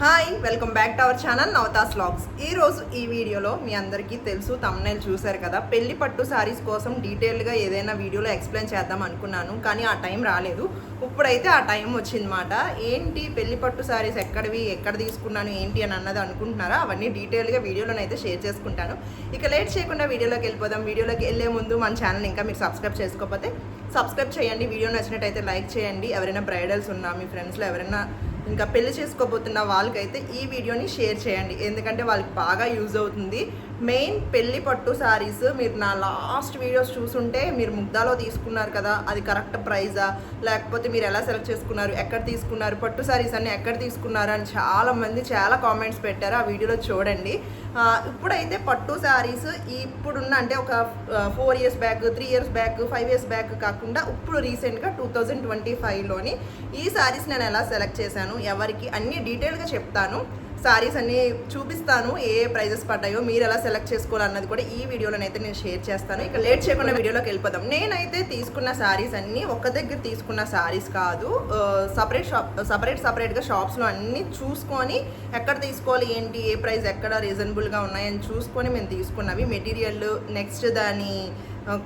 Hi welcome back to our channel నవతాస్ logs ఈ రోజు ఈ వీడియోలో మీ అందరికీ తెలుసు తమ్నైల్ చూశారు కదా. పెళ్ళి పట్టు శారీస్ కోసం డీటెయిల్గా ఏదైనా వీడియోలో ఎక్స్ప్లెయిన్ చేద్దాం అనుకున్నాను కానీ ఆ టైం రాలేదు. ఇప్పుడైతే ఆ టైం వచ్చిందన్నమాట. ఏంటి పెళ్ళి పట్టు శారీస్ ఎక్కడివి ఎక్కడ తీసుకున్నాను ఏంటి అని అన్నది అనుకుంటున్నారా? అవన్నీ డీటెయిల్గా వీడియోలోనైతే షేర్ చేసుకుంటాను. ఇక లేట్ చేయకుండా వీడియోలోకి వెళ్ళిపోదాం. వీడియోలోకి వెళ్ళే ముందు మన ఛానల్ ఇంకా మీరు సబ్స్క్రైబ్ చేసుకోకపోతే సబ్స్క్రైబ్ చేయండి. వీడియో నచ్చినట్టయితే లైక్ చేయండి. ఎవరైనా బ్రైడల్స్ ఉన్నా మీ ఫ్రెండ్స్లో ఎవరైనా ఇంకా పెళ్ళి చేసుకోబోతున్న వాళ్ళకైతే ఈ వీడియోని షేర్ చేయండి. ఎందుకంటే వాళ్ళకి బాగా యూజ్ అవుతుంది. మెయిన్ పెళ్ళి పట్టు శారీస్ మీరు నా లాస్ట్ వీడియోస్ చూసుంటే మీరు ముగ్ధాలో తీసుకున్నారు కదా అది కరెక్ట్ ప్రైజా? లేకపోతే మీరు ఎలా సెలెక్ట్ చేసుకున్నారు? ఎక్కడ తీసుకున్నారు? పట్టు శారీస్ అన్ని ఎక్కడ తీసుకున్నారు? అని చాలా మంది చాలా కామెంట్స్ పెట్టారు ఆ వీడియోలో చూడండి. ఇప్పుడైతే పట్టు శారీస్ ఇప్పుడున్న అంటే ఒక four years back three years back five years back కాకుండా ఇప్పుడు రీసెంట్గా టూ థౌజండ్ ట్వంటీ ఫైవ్లోని ఈ శారీస్ నేను ఎలా సెలెక్ట్ చేశాను? ఎవరికి? అన్ని డీటెయిల్గా చెప్తాను. శారీస్ అన్నీ చూపిస్తాను ఏ ప్రైజెస్ పడ్డాయో మీరు ఎలా సెలెక్ట్ చేసుకోవాలన్నది కూడా ఈ వీడియోలోనైతే నేను షేర్ చేస్తాను. ఇక లేట్ చేయకుండా వీడియోలోకి వెళ్ళిపోదాం. నేనైతే తీసుకున్న శారీస్ అన్నీ ఒక దగ్గర తీసుకున్న శారీస్ కాదు. సపరేట్ షాప్ సపరేట్ సపరేట్గా షాప్స్లో అన్నీ చూసుకొని ఎక్కడ తీసుకోవాలి ఏంటి ఏ ప్రైస్ ఎక్కడ రీజనబుల్గా ఉన్నాయని చూసుకొని మేము తీసుకున్నవి. మెటీరియల్ నెక్స్ట్ దాని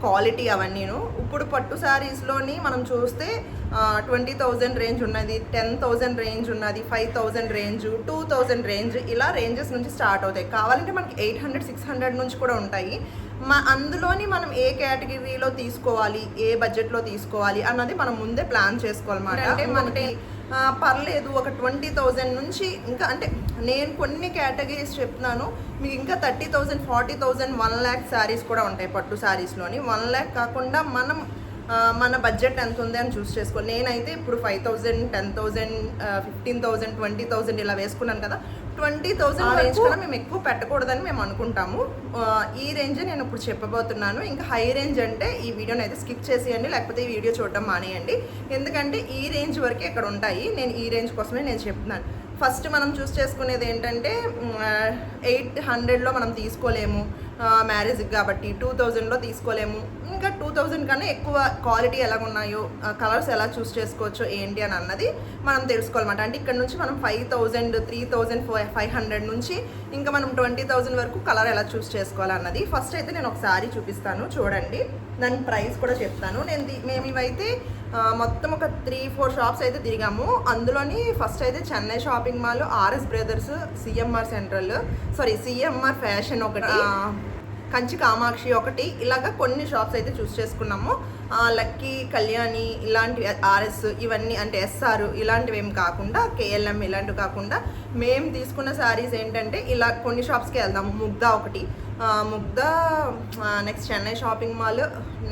క్వాలిటీ అవన్నీను. ఇప్పుడు పట్టు శారీస్లోని మనం చూస్తే ట్వంటీ థౌజండ్ రేంజ్ ఉన్నది టెన్ థౌజండ్ రేంజ్ ఉన్నది five thousand range two thousand range ఇలా రేంజెస్ నుంచి స్టార్ట్ అవుతాయి. కావాలంటే మనకి ఎయిట్ హండ్రెడ్ సిక్స్ హండ్రెడ్ నుంచి కూడా ఉంటాయి. మా అందులోని మనం ఏ కేటగిరీలో తీసుకోవాలి ఏ బడ్జెట్లో తీసుకోవాలి అన్నది మనం ముందే ప్లాన్ చేసుకోవాలన్నమాట. అంటే మనకి పర్లేదు ఒక ట్వంటీ థౌజండ్ నుంచి ఇంకా అంటే నేను కొన్ని కేటగిరీస్ చెప్తున్నాను. మీకు ఇంకా thirty thousand forty thousand one lakh sarees కూడా ఉంటాయి పట్టు శారీస్లోని. వన్ ల్యాక్ కాకుండా మనం మన బడ్జెట్ ఎంత ఉంది అని చూస్ చేసుకో. నేనైతే ఇప్పుడు five thousand ten thousand fifteen thousand twenty thousand ఇలా వేసుకున్నాను కదా. ట్వంటీ థౌజండ్ రేంజ్ కూడా మేము ఎక్కువ పెట్టకూడదని మేము అనుకుంటాము. ఈ రేంజ్ నేను ఇప్పుడు చెప్పబోతున్నాను. ఇంకా హై రేంజ్ అంటే ఈ వీడియోని అయితే స్కిప్ చేసేయండి లేకపోతే ఈ వీడియో చూడడం మానేయండి. ఎందుకంటే ఈ రేంజ్ వరకే ఇక్కడ ఉంటాయి. నేను ఈ రేంజ్ కోసమే నేను చెప్తున్నాను. ఫస్ట్ మనం చూస్ చేసుకునేది ఏంటంటే ఎయిట్ హండ్రెడ్లో మనం తీసుకోలేము. మ్యారేజ్కి కాబట్టి టూ థౌజండ్లో తీసుకోలేము. ఇంకా టూ థౌజండ్ కన్నా ఎక్కువ క్వాలిటీ ఎలా ఉన్నాయో కలర్స్ ఎలా చూస్ చేసుకోవచ్చో ఏంటి అని అన్నది మనం తెలుసుకోవాలన్నమాట. అంటే ఇక్కడ నుంచి మనం five thousand three thousand five hundred నుంచి ఇంకా మనం ట్వంటీ థౌజండ్ వరకు కలర్ ఎలా చూస్ చేసుకోవాలన్నది. ఫస్ట్ అయితే నేను ఒక శారీ చూపిస్తాను చూడండి. దాని ప్రైస్ కూడా చెప్తాను. నేను మేము ఇవైతే మొత్తం ఒక త్రీ ఫోర్ షాప్స్ అయితే తిరిగాము. అందులోని ఫస్ట్ అయితే Chennai shopping mall RS brothers CMR central sorry CMR fashion ఒకటి. కంచి కామాక్షి ఒకటి. ఇలాగా కొన్ని షాప్స్ అయితే చూస్ చేసుకున్నాము. లక్కీ కళ్యాణి ఇలాంటి ఆర్ఎస్ ఇవన్నీ అంటే ఎస్ఆర్ ఇలాంటివి ఏం కాకుండా కేఎల్ఎం ఇలాంటివి కాకుండా మేము తీసుకున్న శారీస్ ఏంటంటే ఇలా కొన్ని షాప్స్కి వెళ్దాము. ముగ్ధా ఒకటి. Mugdha next Chennai shopping mall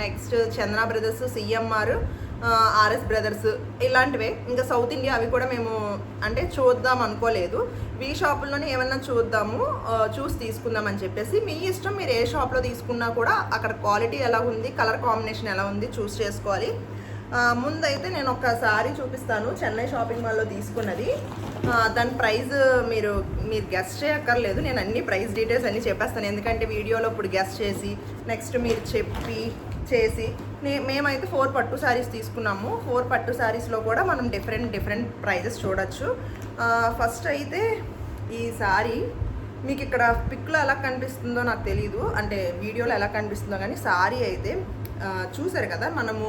next Chandra brothers CMR RS brothers ఇలాంటివే. ఇంకా సౌత్ ఇండియా అవి కూడా మేము అంటే చూద్దాం అనుకోలేదు. వీ షాపుల్లోనే ఏమన్నా చూద్దాము చూసి తీసుకుందాం అని చెప్పేసి. మీ ఇష్టం మీరు ఏ షాప్లో తీసుకున్నా కూడా అక్కడ క్వాలిటీ ఎలా ఉంది కలర్ కాంబినేషన్ ఎలా ఉంది చూస్ చేసుకోవాలి. ముందైతే నేను ఒక సారీ చూపిస్తాను చెన్నై షాపింగ్ మాల్లో తీసుకున్నది. దాని ప్రైస్ మీరు మీరు గెస్ట్ చేయక్కర్లేదు. నేను అన్ని ప్రైస్ డీటెయిల్స్ అన్నీ చెప్పేస్తాను. ఎందుకంటే వీడియోలో ఇప్పుడు గెస్ట్ చేసి నెక్స్ట్ మీరు చెప్పి చేసి మేమైతే ఫోర్ పట్టు శారీస్ తీసుకున్నాము. ఫోర్ పట్టు శారీస్లో కూడా మనం డిఫరెంట్ డిఫరెంట్ ప్రైజెస్ చూడొచ్చు. ఫస్ట్ అయితే ఈ శారీ మీకు ఇక్కడ పిక్లో ఎలా కనిపిస్తుందో నాకు తెలియదు అంటే వీడియోలో ఎలా కనిపిస్తుందో కానీ శారీ అయితే చూసారు కదా? మనము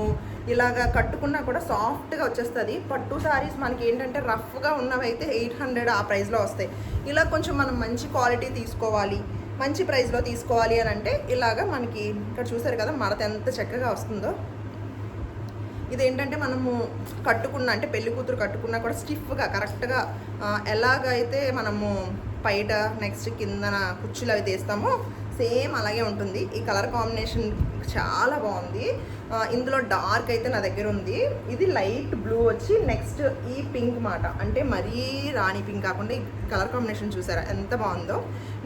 ఇలాగా కట్టుకున్నా కూడా సాఫ్ట్గా వచ్చేస్తుంది. పట్టు శారీస్ మనకి ఏంటంటే రఫ్గా ఉన్నవి అయితే ఎయిట్ హండ్రెడ్ ఆ ప్రైస్లో వస్తాయి. ఇలా కొంచెం మనం మంచి క్వాలిటీ తీసుకోవాలి. మంచి ప్రైస్లో తీసుకోవాలి అని అంటే ఇలాగా మనకి ఇక్కడ చూసారు కదా మడత ఎంత చక్కగా వస్తుందో. ఇదేంటంటే మనము కట్టుకున్న అంటే పెళ్ళి కూతురు కట్టుకున్నా కూడా స్టిఫ్గా కరెక్ట్గా ఎలాగైతే మనము పైట నెక్స్ట్ కిందన కుర్చీలు అవి తీస్తామో సేమ్ అలాగే ఉంటుంది. ఈ కలర్ కాంబినేషన్ చాలా బాగుంది. ఇందులో డార్క్ అయితే నా దగ్గర ఉంది. ఇది లైట్ బ్లూ వచ్చి నెక్స్ట్ ఈ పింక్ మాట. అంటే మరీ రాణి పింక్ కాకుండా ఈ కలర్ కాంబినేషన్ చూసారా ఎంత బాగుందో.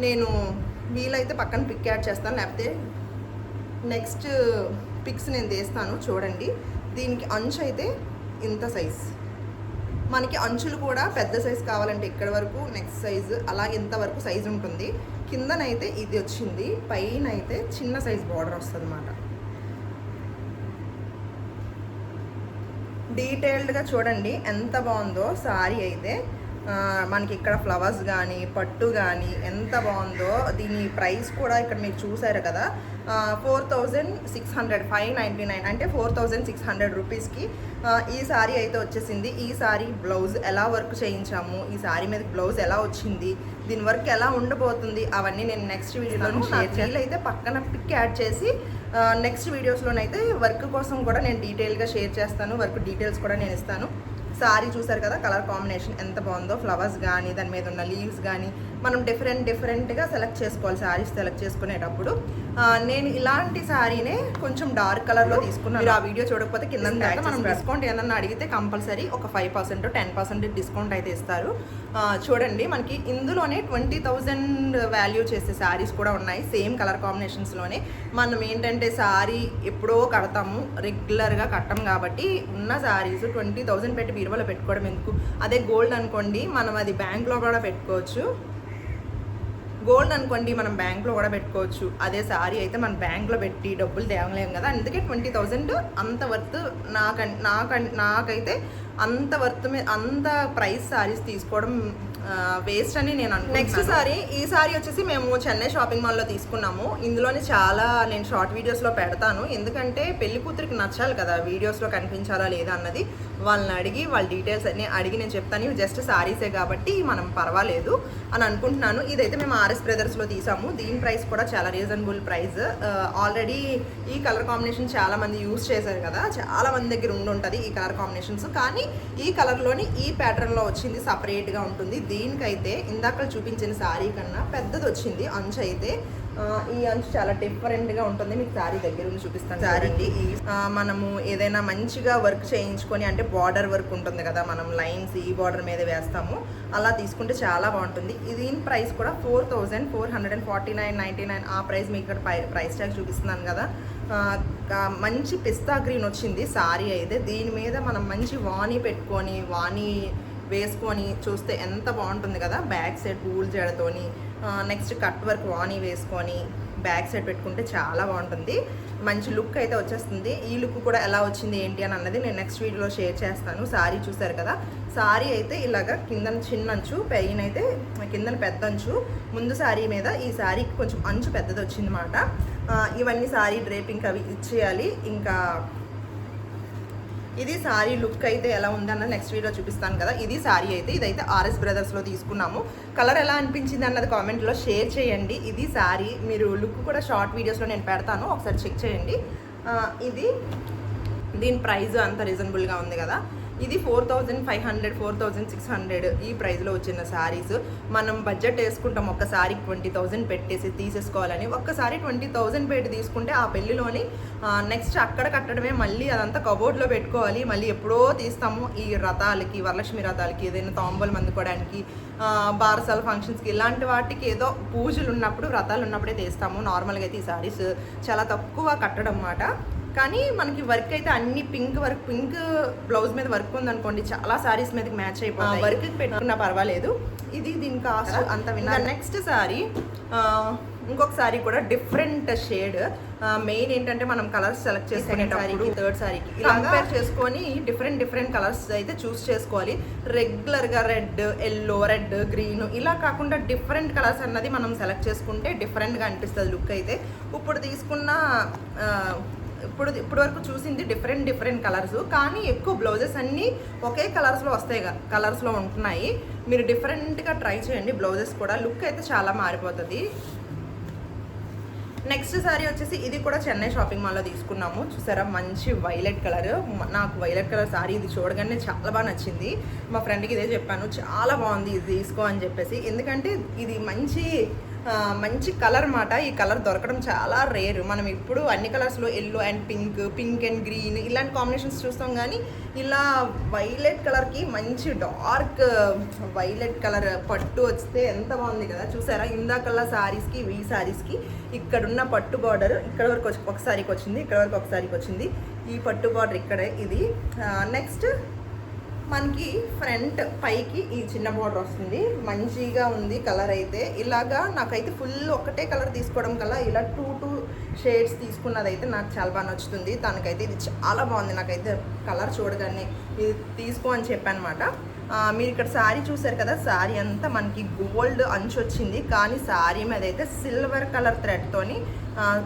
నేను వీలైతే పక్కన పిక్ యాడ్ చేస్తాను. లేకపోతే నెక్స్ట్ పిక్స్ నేను తీస్తాను. చూడండి. దీనికి అంచు అయితే ఇంత సైజ్ మనకి అంచులు కూడా పెద్ద సైజ్ కావాలంటే ఇక్కడ వరకు నెక్స్ట్ సైజ్ అలా ఇంతవరకు సైజ్ ఉంటుంది. కిందనైతే ఇది వచ్చింది. పైన అయితే చిన్న సైజ్ బార్డర్ వస్తుంది అన్నమాట డీటెయిల్డ్గా చూడండి. ఎంత బాగుందో సారీ అయితే. మనకి ఇక్కడ ఫ్లవర్స్ కానీ పట్టు కానీ ఎంత బాగుందో దీని ప్రైస్ కూడా ఇక్కడ మీరు చూసారు కదా. Four thousand six hundred five ninety nine అంటే ఫోర్ థౌజండ్ సిక్స్ హండ్రెడ్ రూపీస్కి ఈ సారీ అయితే వచ్చేసింది. ఈ సారీ బ్లౌజ్ ఎలా వర్క్ చేయించాము? ఈ సారీ మీద బ్లౌజ్ ఎలా వచ్చింది? దీని వర్క్ ఎలా ఉండబోతుంది? అవన్నీ నేను నెక్స్ట్ వీడియోలో షేర్ చేయాలి అయితే పక్కన పిక్ యాడ్ చేసి నెక్స్ట్ వీడియోస్లోనైతే వర్క్ కోసం కూడా నేను డీటెయిల్గా షేర్ చేస్తాను. వర్క్ డీటెయిల్స్ కూడా నేను ఇస్తాను. సారీ చూసారు కదా కలర్ కాంబినేషన్ ఎంత బాగుందో ఫ్లవర్స్ కానీ దాని మీద ఉన్న లీవ్స్ కానీ మనం డిఫరెంట్ డిఫరెంట్గా సెలెక్ట్ చేసుకోవాలి సారీస్ సెలెక్ట్ చేసుకునేటప్పుడు. నేను ఇలాంటి సారీనే కొంచెం డార్క్ కలర్లో తీసుకున్నాను. మీరు ఆ వీడియో చూడకపోతే కింద మనం డిస్కౌంట్ ఏమన్నా అడిగితే కంపల్సరీ ఒక five percent ten percent discount అయితే ఇస్తారు. చూడండి మనకి ఇందులోనే ట్వంటీ థౌజండ్ వాల్యూ చేసే సారీస్ కూడా ఉన్నాయి సేమ్ కలర్ కాంబినేషన్స్లోనే మనం ఏంటంటే సారీ ఎప్పుడో కడతాము రెగ్యులర్గా కట్టం కాబట్టి ఉన్న సారీస్ ట్వంటీ థౌజండ్ పెట్టి బీరువాలో పెట్టుకోవడం ఎందుకు? అదే గోల్డ్ అనుకోండి మనం అది బ్యాంక్లో కూడా పెట్టుకోవచ్చు. గోల్డ్ అనుకోండి మనం బ్యాంక్లో కూడా పెట్టుకోవచ్చు. అదే సారీ అయితే మనం బ్యాంక్లో పెట్టి డబ్బులు తేవలేం కదా. అందుకే ట్వంటీ థౌజండ్ అంత వర్త్ నాక నాక నాకైతే అంత వర్త్ మీద అంత ప్రైస్ సారీస్ తీసుకోవడం వేస్ట్ అని నేను అనుకుంటున్నాను. నెక్స్ట్ సారీ ఈ సారీ వచ్చేసి మేము చెన్నై షాపింగ్ మాల్లో తీసుకున్నాము. ఇందులోనే చాలా నేను షార్ట్ వీడియోస్లో పెడతాను. ఎందుకంటే పెళ్ళి కూతురికి నచ్చాలి కదా. వీడియోస్లో కనిపించాలా లేదా అన్నది. వాళ్ళని అడిగి వాళ్ళ డీటెయిల్స్ అన్ని అడిగి నేను చెప్తాను. ఇవి జస్ట్ శారీసే కాబట్టి మనం పర్వాలేదు అని అనుకుంటున్నాను. ఇదైతే మేము ఆర్ఎస్ బ్రదర్స్లో తీసాము. దీని ప్రైస్ కూడా చాలా రీజనబుల్ ప్రైస్ ఆల్రెడీ ఈ కలర్ కాంబినేషన్ చాలామంది యూస్ చేశారు కదా. చాలా మంది దగ్గర ఉండి ఉంటుంది ఈ కలర్ కాంబినేషన్స్ కానీ ఈ కలర్లోని ఈ ప్యాటర్న్లో వచ్చింది సపరేట్గా ఉంటుంది. దీనికైతే ఇందాక చూపించిన శారీ కన్నా పెద్దది వచ్చింది అంచు అయితే ఈ అంచు చాలా డిఫరెంట్గా ఉంటుంది. మీకు శారీ దగ్గర నుంచి చూపిస్తాను శారీకి మనము ఏదైనా మంచిగా వర్క్ చేయించుకొని అంటే బార్డర్ వర్క్ ఉంటుంది కదా మనం లైన్స్ ఈ బార్డర్ మీద వేస్తాము. అలా తీసుకుంటే చాలా బాగుంటుంది. దీని ప్రైస్ కూడా four thousand four hundred and forty nine ninety nine ఆ ప్రైస్ మీకు ఇక్కడ ప్రైస్ ట్యాగ్ చూపిస్తున్నాను కదా. మంచి పిస్తా గ్రీన్ వచ్చింది సారీ అయితే. దీని మీద మనం మంచి వాణి పెట్టుకొని వాణి వేసుకొని చూస్తే ఎంత బాగుంటుంది కదా. బ్యాక్ సైడ్ పూల్ జడతోని నెక్స్ట్ కట్ వర్క్ వాణి వేసుకొని బ్యాక్ సైడ్ పెట్టుకుంటే చాలా బాగుంటుంది. మంచి లుక్ అయితే వచ్చేస్తుంది. ఈ లుక్ కూడా ఎలా వచ్చింది ఏంటి అని అన్నది నేను నెక్స్ట్ వీడియోలో షేర్ చేస్తాను. సారీ చూసారు కదా? సారీ అయితే ఇలాగ కింద చిన్న అంచు పెయిన్ అయితే కిందన పెద్ద అంచు. ముందు సారీ మీద ఈ సారీకి కొంచెం అంచు పెద్దది వచ్చిందన్నమాట ఇవన్నీ సారీ డ్రేపింగ్ అవి ఇచ్చేయాలి. ఇంకా ఇది సారీ లుక్ అయితే ఎలా ఉందన్నది నెక్స్ట్ వీడియో చూపిస్తాను కదా. ఇది సారీ అయితే ఇదైతే ఆర్ఎస్ బ్రదర్స్లో తీసుకున్నాము. కలర్ ఎలా అనిపించింది అన్నది కామెంట్లో షేర్ చేయండి. ఇది సారీ మీరు లుక్ కూడా షార్ట్ వీడియోస్లో నేను పెడతాను ఒకసారి చెక్ చేయండి. ఇది దీని ప్రైస్ అంత రీజనబుల్గా ఉంది కదా. ఇది four thousand five hundred four thousand six hundred ఈ ప్రైస్లో వచ్చిన శారీస్ మనం బడ్జెట్ వేసుకుంటాం ఒక్కసారి ట్వంటీ థౌజండ్ పెట్టేసి తీసేసుకోవాలని. ఒక్కసారి ట్వంటీ థౌజండ్ పెట్టి తీసుకుంటే ఆ పెళ్ళిలోని నెక్స్ట్ అక్కడ కట్టడమే మళ్ళీ అదంతా కబోర్డ్లో పెట్టుకోవాలి. మళ్ళీ ఎప్పుడో తీస్తాము. ఈ రథాలకి వరలక్ష్మి రథాలకి ఏదైనా తాంబూలం అందుకోవడానికి బారసాల ఫంక్షన్స్కి ఇలాంటి వాటికి ఏదో పూజలు ఉన్నప్పుడు వ్రతాలు ఉన్నప్పుడే తీస్తాము. నార్మల్గా అయితే ఈ శారీస్ చాలా తక్కువ కట్టడం అన్నమాట కానీ మనకి వర్క్ అయితే అన్ని పింక్ వర్క్ పింక్ బ్లౌజ్ మీద వర్క్ ఉందనుకోండి చాలా సారీస్ మీదకి మ్యాచ్ అయిపోతాయి. వర్క్ పెట్టుకున్నా పర్వాలేదు. ఇది దీని కాస్ట్ అంత విన్నా నెక్స్ట్ సారీ ఇంకొక సారీ కూడా డిఫరెంట్ షేడ్ మెయిన్ ఏంటంటే మనం కలర్స్ సెలెక్ట్ చేసుకునేటప్పుడు థర్డ్ సారీకి ఇలా కంపేర్ చేసుకొని డిఫరెంట్ డిఫరెంట్ కలర్స్ అయితే చూస్ చేసుకోవాలి. రెగ్యులర్గా రెడ్ ఎల్లో రెడ్ గ్రీన్ ఇలా కాకుండా డిఫరెంట్ కలర్స్ అన్నది మనం సెలెక్ట్ చేసుకుంటే డిఫరెంట్గా అనిపిస్తుంది లుక్ అయితే. ఇప్పుడు తీసుకున్న ఇప్పుడు ఇప్పటి వరకు చూసింది డిఫరెంట్ డిఫరెంట్ కలర్స్ కానీ ఎక్కువ బ్లౌజెస్ అన్నీ ఒకే కలర్స్లో వస్తాయి కలర్స్లో ఉంటున్నాయి. మీరు డిఫరెంట్గా ట్రై చేయండి బ్లౌజెస్ కూడా. లుక్ అయితే చాలా మారిపోతుంది. నెక్స్ట్ సారీ వచ్చేసి ఇది కూడా చెన్నై షాపింగ్ మాల్లో తీసుకున్నాము. చూసారా? మంచి వైలెట్ కలర్ నాకు వైలెట్ కలర్ సారీ ఇది చూడగానే చాలా బాగా నచ్చింది. మా ఫ్రెండ్కి ఇదే చెప్పాను. చాలా బాగుంది ఇది తీసుకో అని చెప్పేసి. ఎందుకంటే ఇది మంచి మంచి కలర్ మాట. ఈ కలర్ దొరకడం చాలా రేర్. మనం ఇప్పుడు అన్ని కలర్స్లో yellow and pink pink and green ఇలాంటి కాంబినేషన్స్ చూస్తాం కానీ ఇలా వైలెట్ కలర్కి మంచి డార్క్ వైలెట్ కలర్ పట్టు వస్తే ఎంత బాగుంది కదా. చూసారా? ఇందాకల్లా సారీస్కి ఈ శారీస్కి ఇక్కడున్న పట్టు బార్డర్ ఇక్కడ వరకు ఒక శారీకి వచ్చింది ఇక్కడ వరకు ఒక శారీకి వచ్చింది. ఈ పట్టు బార్డర్ ఇక్కడే ఇది. నెక్స్ట్ మనకి ఫ్రంట్ పైకి ఈ చిన్న బార్డర్ వస్తుంది. మంచిగా ఉంది కలర్ అయితే. ఇలాగా నాకైతే ఫుల్ ఒకటే కలర్ తీసుకోవడం కల్లా ఇలా టూ టూ షేడ్స్ తీసుకున్నదైతే నాకు చాలా బాగా నచ్చుతుంది. తనకైతే ఇది చాలా బాగుంది. నాకైతే కలర్ చూడగానే ఇది తీసుకో అని చెప్పానమాట. మీరు ఇక్కడ శారీ చూసారు కదా? శారీ అంతా మనకి గోల్డ్ అంచు వచ్చింది. కానీ శారీ మీద అయితే సిల్వర్ కలర్ థ్రెడ్తోని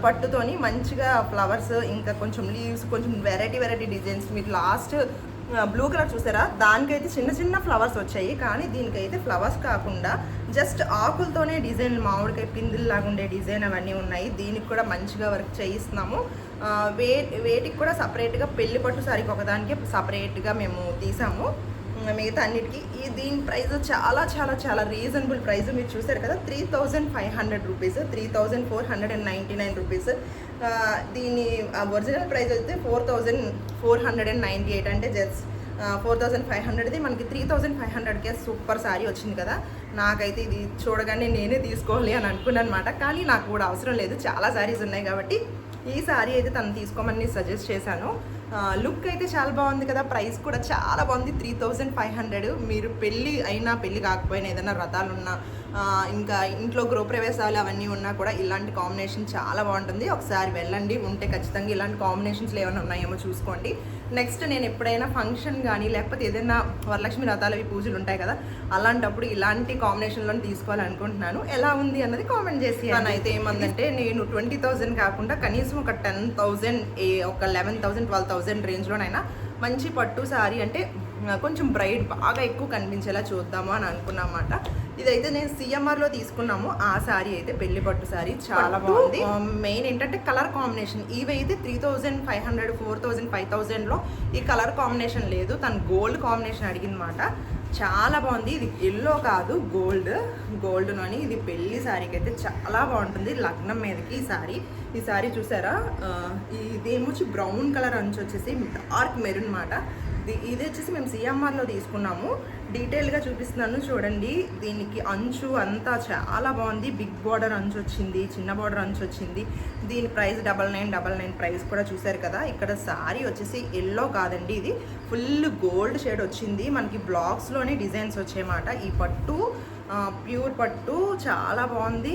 పట్టుతోని మంచిగా ఫ్లవర్స్ ఇంకా కొంచెం లీవ్స్ కొంచెం వెరైటీ వెరైటీ డిజైన్స్ మీరు లాస్ట్ బ్లూ కలర్ చూసారా? దానికైతే చిన్న చిన్న ఫ్లవర్స్ వచ్చాయి. కానీ దీనికైతే ఫ్లవర్స్ కాకుండా జస్ట్ ఆకులతోనే డిజైన్ మామిడికాయ పిందిల్లాగా ఉండే డిజైన్ అవన్నీ ఉన్నాయి. దీనికి కూడా మంచిగా వర్క్ చేయిస్తున్నాము. వే వేటికి కూడా సపరేట్గా పెళ్ళి పట్టు సారీకి ఒకదానికి సపరేట్గా మేము తీసాము. మిగతా అన్నిటికీ. ఈ దీని ప్రైస్ చాలా చాలా చాలా రీజనబుల్ ప్రైస్ మీరు చూసారు కదా. Three thousand five hundred rupees three thousand four hundred and ninety nine rupees. దీని ఒరిజినల్ ప్రైస్ అయితే four thousand four hundred and ninety eight అంటే జస్ట్ ఫోర్ థౌజండ్ ఫైవ్ హండ్రెడ్ది. మనకి త్రీ థౌజండ్ ఫైవ్ హండ్రెడ్కే super sari వచ్చింది కదా. నాకైతే ఇది చూడగానే నేనే తీసుకోవాలి అని అనుకున్నాను అనమాట కానీ నాకు కూడా అవసరం లేదు. చాలా శారీస్ ఉన్నాయి కాబట్టి ఈ శారీ అయితే తను తీసుకోమని సజెస్ట్ చేశాను. లుక్ అయితే చాలా బాగుంది కదా ప్రైస్ కూడా చాలా బాగుంది. త్రీ థౌజండ్ ఫైవ్ హండ్రెడ్ మీరు పెళ్ళి అయినా పెళ్ళి కాకపోయినా ఏదైనా వ్రతాలు ఉన్నా ఇంకా ఇంట్లో గృహప్రవేశాలు అవన్నీ ఉన్నా కూడా ఇలాంటి కాంబినేషన్ చాలా బాగుంటుంది. ఒకసారి వెళ్ళండి ఉంటే ఖచ్చితంగా ఇలాంటి కాంబినేషన్స్లో ఏమైనా ఉన్నాయేమో చూసుకోండి. నెక్స్ట్ నేను ఎప్పుడైనా ఫంక్షన్ కానీ లేకపోతే ఏదైనా వరలక్ష్మి రథాలు అవి పూజలు ఉంటాయి కదా అలాంటప్పుడు ఇలాంటి కాంబినేషన్లో తీసుకోవాలనుకుంటున్నాను. ఎలా ఉంది అన్నది కామెంట్ చేసి అయితే ఏమందంటే నేను ట్వంటీ థౌజండ్ కాకుండా కనీసం ఒక టెన్ థౌజండ్ ఒక లెవెన్ థౌజండ్ ట్వెల్వ్ థౌజండ్ రేంజ్లోనైనా మంచి పట్టు సారీ అంటే కొంచెం బ్రైట్ బాగా ఎక్కువ కనిపించేలా చూద్దాము అని అనుకున్నమాట ఇదైతే నేను సిఎంఆర్లో తీసుకున్నాము. ఆ శారీ అయితే పెళ్ళి పట్టు శారీ చాలా బాగుంది. మెయిన్ ఏంటంటే కలర్ కాంబినేషన్. ఇవి అయితే three thousand five hundred four thousand five థౌజండ్లో ఈ కలర్ కాంబినేషన్ లేదు. తను గోల్డ్ కాంబినేషన్ అడిగిందన్నమాట. చాలా బాగుంది. ఇది ఎల్లో కాదు గోల్డ్. గోల్డ్లోని ఇది పెళ్ళి శారీకి అయితే చాలా బాగుంటుంది. లగ్నం మీదకి ఈ శారీ ఈ శారీ చూసారా? ఇదేమొచ్చి బ్రౌన్ కలర్ అంచు వచ్చేసి డార్క్ మెరూన్ మాట. ఇది వచ్చేసి మేము సిఎంఆర్లో తీసుకున్నాము. డీటెయిల్గా చూపిస్తున్నాను చూడండి. దీనికి అంచు అంతా చాలా బాగుంది. బిగ్ బార్డర్ అంచు వచ్చింది చిన్న బార్డర్ అంచు వచ్చింది. దీని price double nine double nine price కూడా చూసారు కదా. ఇక్కడ సారీ వచ్చేసి ఎల్లో కాదండి ఇది. ఫుల్ గోల్డ్ షేడ్ వచ్చింది. మనకి బ్లాక్స్లోనే డిజైన్స్ వచ్చాయన్నమాట ఈ పట్టు ప్యూర్ పట్టు చాలా బాగుంది.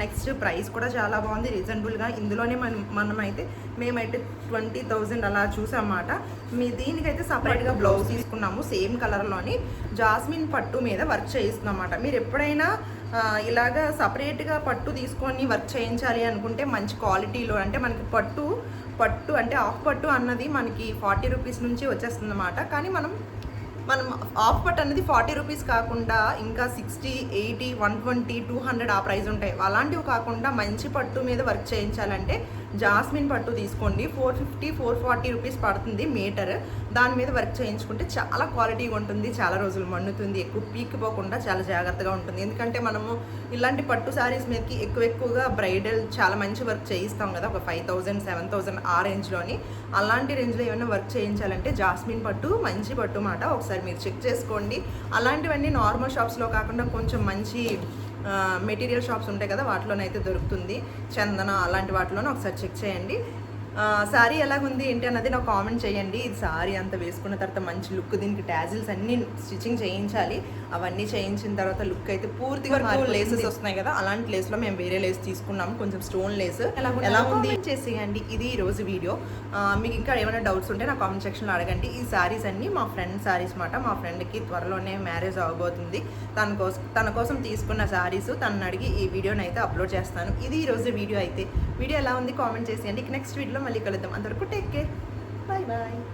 నెక్స్ట్ ప్రైస్ కూడా చాలా బాగుంది రీజనబుల్గా. ఇందులోనే మనం మనమైతే మేమైతే ట్వంటీ థౌజండ్ అలా చూసామన్నమాట. మీ దీనికైతే సపరేట్గా బ్లౌజ్ తీసుకున్నాము సేమ్ కలర్లోని. జాస్మిన్ పట్టు మీద వర్క్ చేయిస్తున్నామన్నమాట. మీరు ఎప్పుడైనా ఇలాగా సపరేట్గా పట్టు తీసుకొని వర్క్ చేయించాలి అనుకుంటే మంచి క్వాలిటీలో అంటే మనకి పట్టు పట్టు అంటే ఆఫ్ పట్టు అన్నది మనకి ఫార్టీ రూపీస్ నుంచి వచ్చేస్తుంది అన్నమాట కానీ మనం మనం ఆఫ్ పట్ అనేది ఫార్టీ రూపీస్ కాకుండా ఇంకా sixty eighty one twenty two hundred ఆ ప్రైస్ ఉంటాయి. అలాంటివి కాకుండా మంచి పట్టు మీద వర్క్ చేయించాలంటే జాస్మిన్ పట్టు తీసుకోండి. Four fifty four forty rupees పడుతుంది మీటర్. దాని మీద వర్క్ చేయించుకుంటే చాలా క్వాలిటీగా ఉంటుంది చాలా రోజులు మన్నుతుంది ఎక్కువ పీకిపోకుండా చాలా జాగ్రత్తగా ఉంటుంది. ఎందుకంటే మనము ఇలాంటి పట్టు శారీస్ మీదకి ఎక్కువ ఎక్కువగా బ్రైడల్ చాలా మంచి వర్క్ చేయిస్తాం కదా ఒక ఫైవ్ థౌజండ్ సెవెన్ థౌజండ్ ఆ రేంజ్లోని అలాంటి రేంజ్లో ఏమైనా వర్క్ చేయించాలంటే జాస్మిన్ పట్టు మంచి పట్టు మాట ఒకసారి మీరు చెక్ చేసుకోండి. అలాంటివన్నీ నార్మల్ షాప్స్లో కాకుండా కొంచెం మంచి మెటీరియల్ షాప్స్ ఉంటాయి కదా వాటిలోనైతే దొరుకుతుంది. చందన అలాంటి వాటిలోనే ఒకసారి చెక్ చేయండి. శారీ ఎలాగుంది ఏంటి అన్నది నాకు కామెంట్ చేయండి. ఇది శారీ అంతా వేసుకున్న తర్వాత మంచి లుక్ దీనికి టాజిల్స్ అన్ని స్టిచ్చింగ్ చేయించాలి. అవన్నీ చేయించిన తర్వాత లుక్ అయితే పూర్తిగా లేసెస్ వస్తున్నాయి కదా అలాంటి లేస్లో మేము వేరే లేస్ తీసుకున్నాము. కొంచెం స్టోన్ లేస్ ఎలా ఉంది? చేసేయండి. ఇది ఈ రోజు వీడియో మీకు ఇంకా ఏమైనా డౌట్స్ ఉంటే నా కామెంట్ సెక్షన్లో అడగండి. ఈ శారీస్ అన్ని మా ఫ్రెండ్ శారీస్ మాట. మా ఫ్రెండ్కి త్వరలోనే మ్యారేజ్ అవ్వబోతుంది తన కోసం తన కోసం తీసుకున్న శారీస్ తనని అడిగి ఈ వీడియోని అయితే అప్లోడ్ చేస్తాను. ఇది ఈ రోజు వీడియో అయితే. వీడియో ఎలా ఉంది? కామెంట్ చేసేయండి. నెక్స్ట్ மறுபடியும் மல்லி கழுத்தம். அந்த வரைக்கும் டேக் பாய் பாய்